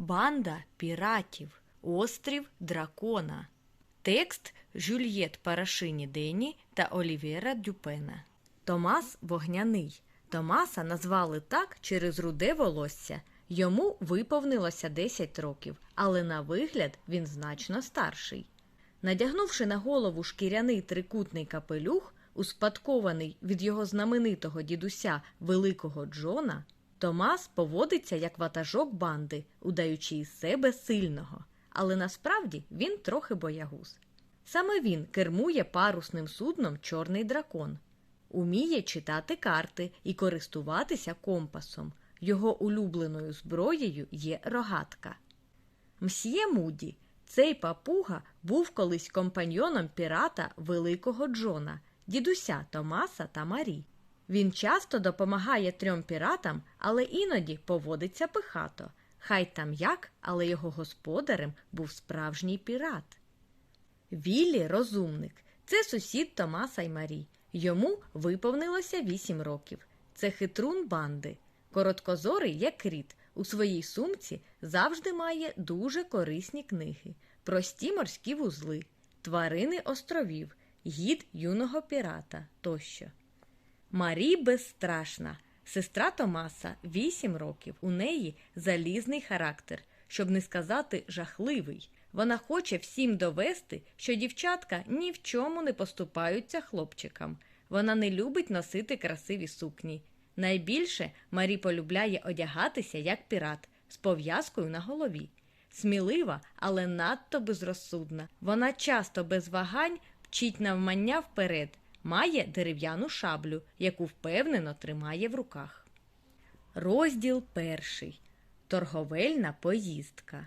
Банда піратів. Острів Дракона. Текст Жюльєт Парашині Дені та Олівєра Дюпена. Томас Вогняний. Томаса назвали так через руде волосся. Йому виповнилося 10 років, але на вигляд він значно старший. Надягнувши на голову шкіряний трикутний капелюх, успадкований від його знаменитого дідуся Великого Джона, Томас поводиться як ватажок банди, удаючи із себе сильного. Але насправді він трохи боягуз. Саме він кермує парусним судном Чорний дракон, уміє читати карти і користуватися компасом. Його улюбленою зброєю є рогатка. Мсьє Муді, цей папуга був колись компаньйоном пірата Великого Джона, дідуся Томаса та Марі. Він часто допомагає трьом піратам, але іноді поводиться пихато. Хай там як, але його господарем був справжній пірат. Віллі розумник. Це сусід Томаса й Марі. Йому виповнилося вісім років. Це хитрун банди. Короткозорий, як кріт, у своїй сумці завжди має дуже корисні книги, прості морські вузли, тварини островів, гід юного пірата тощо. Марі безстрашна. Сестра Томаса 8 років. У неї залізний характер, щоб не сказати жахливий. Вона хоче всім довести, що дівчатка ні в чому не поступаються хлопчикам. Вона не любить носити красиві сукні. Найбільше Марі полюбляє одягатися як пірат з пов'язкою на голові. Смілива, але надто безрозсудна. Вона часто без вагань вчить навмання вперед, має дерев'яну шаблю, яку впевнено тримає в руках. Розділ перший. Торговельна поїздка.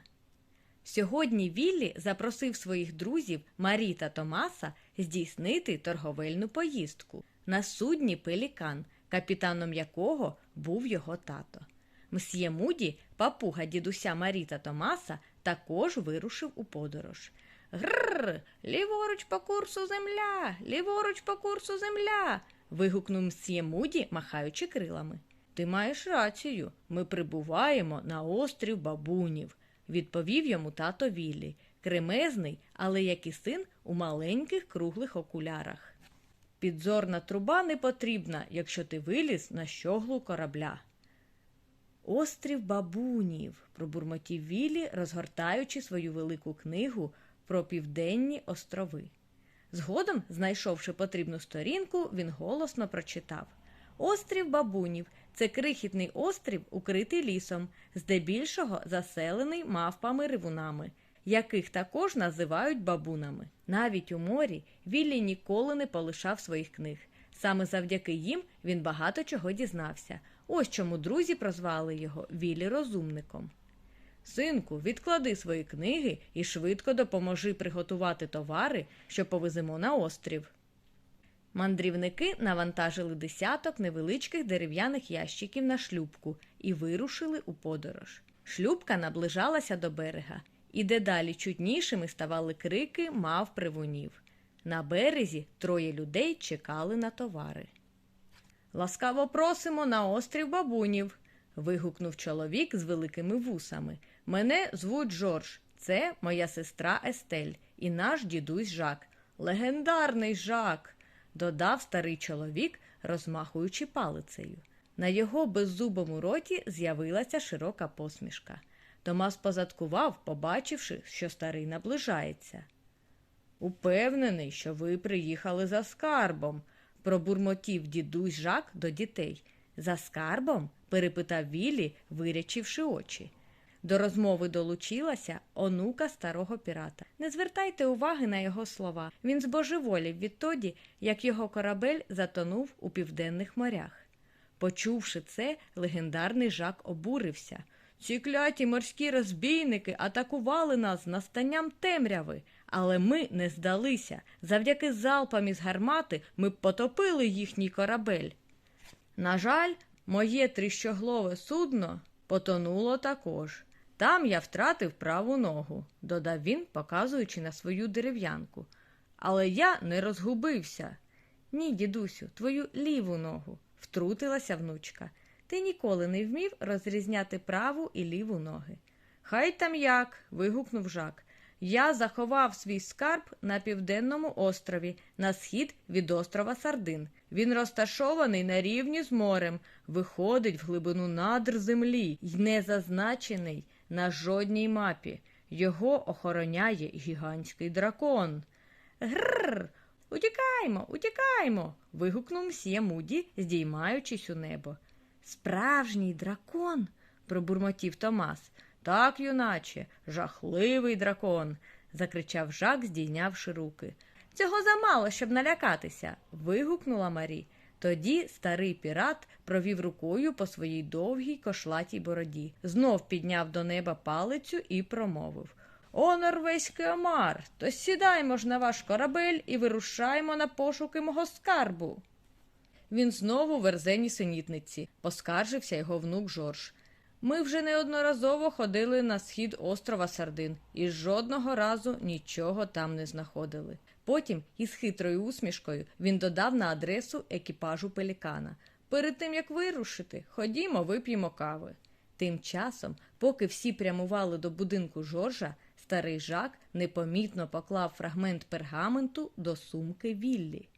Сьогодні Віллі запросив своїх друзів Марі та Томаса здійснити торговельну поїздку на судні Пелікан, капітаном якого був його тато. Мсьє Муді, папуга дідуся Марі та Томаса, також вирушив у подорож. Гррр, ліворуч по курсу земля, ліворуч по курсу земля. вигукнув мсьє Муді, махаючи крилами. Ти маєш рацію. Ми прибуваємо на острів бабунів, відповів йому тато Віллі, кремезний, але як і син у маленьких круглих окулярах. Підзорна труба не потрібна, якщо ти виліз на щоглу корабля. Острів бабунів, пробурмотів Віллі, розгортаючи свою велику книгу про південні острови. Згодом, знайшовши потрібну сторінку, він голосно прочитав Острів бабунів це крихітний острів, укритий лісом, здебільшого заселений мавпами-ривунами, яких також називають бабунами. Навіть у морі Віллі ніколи не полишав своїх книг. Саме завдяки їм він багато чого дізнався. Ось чому друзі прозвали його Віллі розумником. Синку, відклади свої книги і швидко допоможи приготувати товари, що повеземо на острів. Мандрівники навантажили десяток невеличких дерев'яних ящиків на шлюбку і вирушили у подорож. Шлюбка наближалася до берега, і дедалі чутнішими ставали крики мав привунів. На березі троє людей чекали на товари. Ласкаво просимо на острів бабунів. вигукнув чоловік з великими вусами. Мене звуть Жорж. Це моя сестра Естель і наш дідусь Жак. Легендарний Жак, додав старий чоловік, розмахуючи палицею. На його беззубому роті з'явилася широка посмішка. Томас позадкував, побачивши, що старий наближається. Упевнений, що ви приїхали за скарбом, пробурмотів дідусь Жак до дітей. За скарбом? перепитав Віллі, вирячивши очі. До розмови долучилася онука старого пірата. Не звертайте уваги на його слова. Він збожеволів відтоді, як його корабель затонув у південних морях. Почувши це, легендарний жак обурився. Ці кляті морські розбійники атакували нас настанням темряви, але ми не здалися. Завдяки залпам із гармати ми потопили їхній корабель. На жаль, моє тріщоглове судно потонуло також. Там я втратив праву ногу, додав він, показуючи на свою дерев'янку. Але я не розгубився. Ні, дідусю, твою ліву ногу, втрутилася внучка. Ти ніколи не вмів розрізняти праву і ліву ноги. Хай там як. вигукнув Жак. Я заховав свій скарб на південному острові, на схід від острова Сардин. Він розташований на рівні з морем, виходить в глибину надр землі й не зазначений на жодній мапі. Його охороняє гігантський дракон. Гррр. Утікаймо, утікаймо. вигукнув мсьє Муді, здіймаючись у небо. Справжній дракон. пробурмотів Томас. Так, юначе, жахливий дракон. закричав Жак, здійнявши руки. Цього замало, щоб налякатися. вигукнула Марі. Тоді старий пірат провів рукою по своїй довгій кошлатій бороді, знов підняв до неба палицю і промовив О, норвезький омар, то сідаймо ж на ваш корабель і вирушаймо на пошуки мого скарбу. Він знову верзе нісенітниці, поскаржився його внук Жорж. Ми вже неодноразово ходили на схід острова Сардин і жодного разу нічого там не знаходили. Потім із хитрою усмішкою він додав на адресу екіпажу пелікана. Перед тим як вирушити, ходімо, вип'ємо кави. Тим часом, поки всі прямували до будинку Жоржа, старий Жак непомітно поклав фрагмент пергаменту до сумки Віллі.